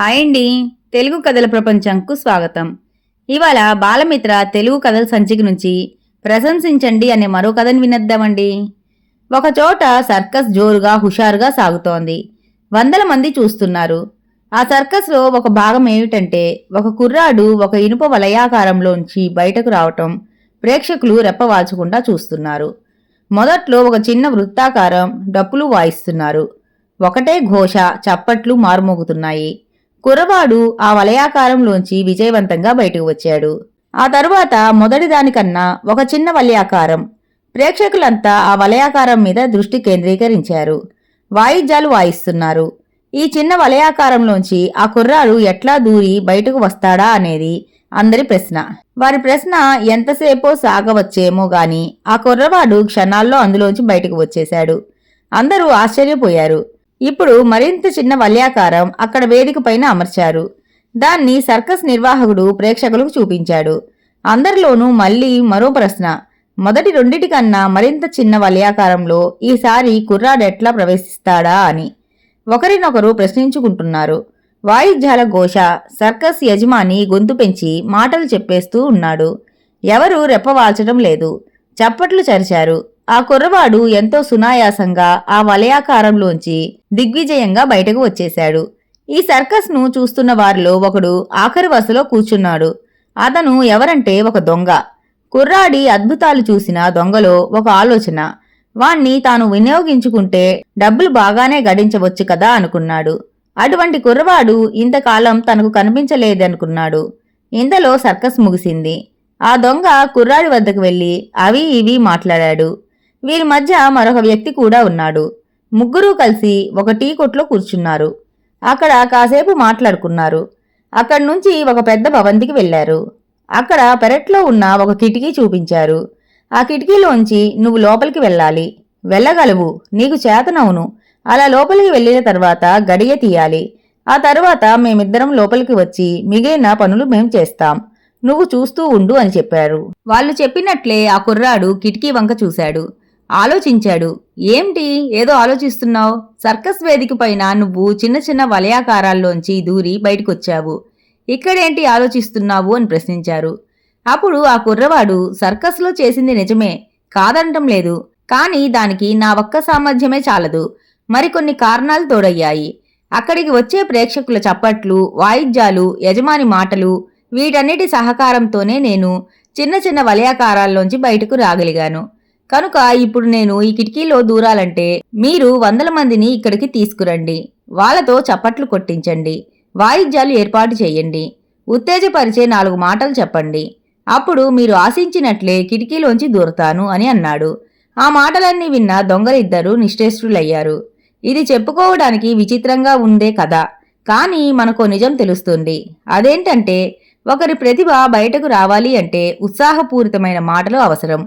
Hi అండి తెలుగు కథల ప్రపంచంకు స్వాగతం. ఇవాళ బాలమిత్ర తెలుగు కథల సంచిక నుంచి ప్రశంసించండి అనే మరో కథను వినద్దామండి. ఒకచోట సర్కస్ జోరుగా హుషారుగా సాగుతోంది. వందల మంది చూస్తున్నారు. ఆ సర్కస్లో ఒక భాగం ఏమిటంటే ఒక కుర్రాడు ఒక ఇనుప వలయాకారంలోంచి బయటకు రావటం ప్రేక్షకులు రెప్పవాల్చకుండా చూస్తున్నారు. మొదట్లో ఒక చిన్న వృత్తాకారం డప్పులు వాయిస్తున్నారు. ఒకటే ఘోష చప్పట్లు మారుమోగుతున్నాయి. కుర్రవాడు ఆ వలయాకారంలోంచి విజయవంతంగా బయటకు వచ్చాడు. ఆ తరువాత మొదటిదానికన్నా ఒక చిన్న వలయాకారం. ప్రేక్షకులంతా ఆ వలయాకారం మీద దృష్టి కేంద్రీకరించారు. వాయిద్యాలు వాయిస్తున్నారు. ఈ చిన్న వలయాకారంలోంచి ఆ కుర్రాడు ఎట్లా దూరి బయటకు వస్తాడా అనేది అందరి ప్రశ్న. వారి ప్రశ్న ఎంతసేపో సాగవచ్చేమో గాని ఆ కుర్రవాడు క్షణాల్లో అందులోంచి బయటకు వచ్చేశాడు. అందరూ ఆశ్చర్యపోయారు. ఇప్పుడు మరింత చిన్న వల్యాకారం అక్కడ వేదిక పైన అమర్చారు. దాన్ని సర్కస్ నిర్వాహకుడు ప్రేక్షకులకు చూపించాడు. అందరిలోనూ మళ్ళీ మరో ప్రశ్న. మొదటి రెండిటికన్నా మరింత చిన్న వలయాకారంలో ఈసారి కుర్రాడెట్లా ప్రవేశిస్తాడా అని. ఒకరినొకరు ప్రశ్నించుకుంటున్నారు. వాయిద్యాల ఘోష సర్కస్ యజమాని గొంతు పెంచి మాటలు చెప్పేస్తూ ఉన్నాడు. ఎవరూ రెప్పవాల్చడం లేదు. చప్పట్లు చరిచారు. ఆ కుర్రవాడు ఎంతో సునాయాసంగా ఆ వలయాకారంలోంచి దిగ్విజయంగా బయటకు వచ్చేశాడు. ఈ సర్కస్ను చూస్తున్న వారిలో ఒకడు ఆఖరి వరుసలో కూర్చున్నాడు. అతను ఎవరంటే ఒక దొంగ. కుర్రాడి అద్భుతాలు చూసిన దొంగలో ఒక ఆలోచన. వాణ్ణి తాను వినియోగించుకుంటే డబ్బులు బాగానే గడించవచ్చు కదా అనుకున్నాడు. అటువంటి కుర్రవాడు ఇంతకాలం తనకు కనిపించలేదనుకున్నాడు. ఇంతలో సర్కస్ ముగిసింది. ఆ దొంగ కుర్రాడి వద్దకు వెళ్ళి అవి ఇవి మాట్లాడాడు. వీరి మధ్య మరొక వ్యక్తి కూడా ఉన్నాడు. ముగ్గురూ కలిసి ఒక టీ కొట్లో కూర్చున్నారు. అక్కడ కాసేపు మాట్లాడుకున్నారు. అక్కడి నుంచి ఒక పెద్ద భవంతికి వెళ్ళారు అక్కడ పెరట్లో ఉన్న ఒక కిటికీ చూపించారు. ఆ కిటికీలోంచి నువ్వు లోపలికి వెళ్ళాలి. వెళ్ళగలవు. నీకు చేతనవును. అలా లోపలికి వెళ్ళిన తర్వాత గడియ తీయాలి. ఆ తర్వాత మేమిద్దరం లోపలికి వచ్చి మిగిలిన పనులు మేం చేస్తాం. నువ్వు చూస్తూ ఉండు అని చెప్పారు. వాళ్ళు చెప్పినట్లే ఆ కుర్రాడు కిటికీ వంక చూశాడు. ఆలోచించాడు. ఏంటి ఏదో ఆలోచిస్తున్నావు? సర్కస్ వేదిక పైన నువ్వు చిన్న చిన్న వలయాకారాల్లోంచి దూరి బయటకొచ్చావు. ఇక్కడేంటి ఆలోచిస్తున్నావు? అని ప్రశ్నించారు. అప్పుడు ఆ కుర్రవాడు సర్కస్లో చేసింది నిజమే. కాదనటం లేదు. కానీ దానికి నా ఒక్క సామర్థ్యమే చాలదు. మరికొన్ని కారణాలు తోడయ్యాయి. అక్కడికి వచ్చే ప్రేక్షకుల చప్పట్లు వాయిద్యాలు యజమాని మాటలు వీటన్నిటి సహకారంతోనే నేను చిన్న చిన్న వలయాకారాల్లోంచి బయటకు రాగలిగాను. కనుక ఇప్పుడు నేను ఈ కిటికీలో దూరాలంటే మీరు వందల మందిని ఇక్కడికి తీసుకురండి. వాళ్ళతో చప్పట్లు కొట్టించండి. వాయిద్యాలు ఏర్పాటు చేయండి. ఉత్తేజపరిచే నాలుగు మాటలు చెప్పండి. అప్పుడు మీరు ఆశించినట్లే కిటికీలోంచి దూరతాను అని అన్నాడు. ఆ మాటలన్నీ విన్న దొంగలిద్దరూ నిశ్చేష్టులయ్యారు. ఇది చెప్పుకోవడానికి విచిత్రంగా ఉందే కదా కానీ మనకు నిజం తెలుస్తుంది. అదేంటంటే ఒకరి ప్రతిభ బయటకు రావాలి అంటే ఉత్సాహపూరితమైన మాటలు అవసరం.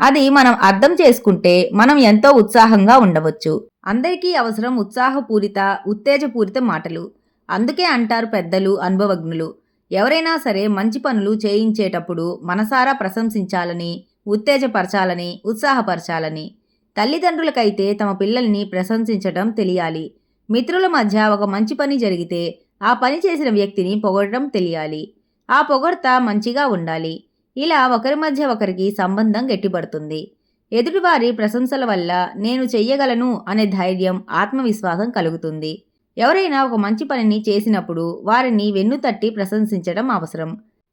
అది మనం అర్థం చేసుకుంటే మనం ఎంతో ఉత్సాహంగా ఉండవచ్చు. అందరికీ అవసరం ఉత్సాహపూరిత ఉత్తేజపూరిత మాటలు. అందుకే అంటారు పెద్దలు అనుభవజ్ఞులు. ఎవరైనా సరే మంచి పనులు చేయించేటప్పుడు మనసారా ప్రశంసించాలని ఉత్తేజపరచాలని ఉత్సాహపరచాలని. తల్లిదండ్రులకైతే తమ పిల్లల్ని ప్రశంసించటం తెలియాలి. మిత్రుల మధ్య ఒక మంచి పని జరిగితే ఆ పని చేసిన వ్యక్తిని పొగడటం తెలియాలి. ఆ పొగడ్త మంచిగా ఉండాలి. ఇలా ఒకరి మధ్య ఒకరికి సంబంధం గట్టిపడుతుంది. ఎదుటివారి ప్రశంసల వల్ల నేను చెయ్యగలను అనే ధైర్యం ఆత్మవిశ్వాసం కలుగుతుంది. ఎవరైనా ఒక మంచి పనిని చేసినప్పుడు వారిని వెన్నుతట్టి ప్రశంసించడం అవసరం.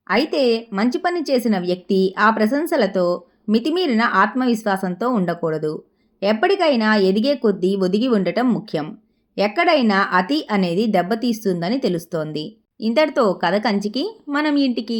అయితే మంచి పని చేసిన వ్యక్తి ఆ ప్రశంసలతో మితిమీరిన ఆత్మవిశ్వాసంతో ఉండకూడదు. ఎప్పటికైనా ఎదిగే కొద్దీ ఒదిగి ఉండటం ముఖ్యం. ఎక్కడైనా అతి అనేది దెబ్బతీస్తుందని తెలుస్తోంది. ఇంతటితో కథ కంచికి మనం ఇంటికి